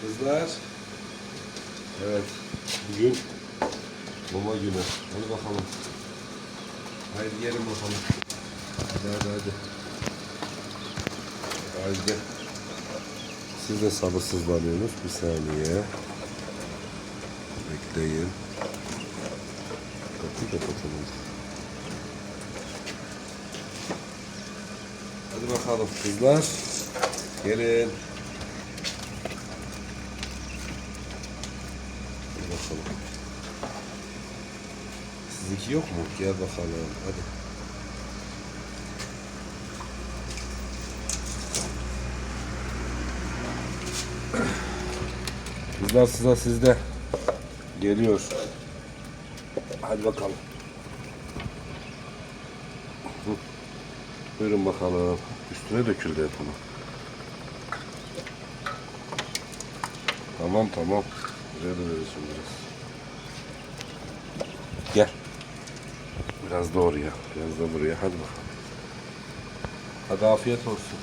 Kızlar. Evet. Bugün mama günü. Hadi bakalım. Haydi yiyelim bakalım. Hadi hadi hadi. Haydi. Siz de sabırsızlanıyorsunuz. Bir saniye. Bekleyin. Kapıyı kapatalım. Hadi bakalım kızlar. Gelin. Bakalım. Sizinki yok mu? Gel bakalım. Hadi. Kızlar sıra sizde. Geliyor. Hadi bakalım. Buyurun bakalım. Üstüne döküldü hep ama. Tamam tamam. Buraya da verirsin biraz. Gel. Biraz da oraya. Biraz da buraya. Hadi bakalım. Hadi afiyet olsun.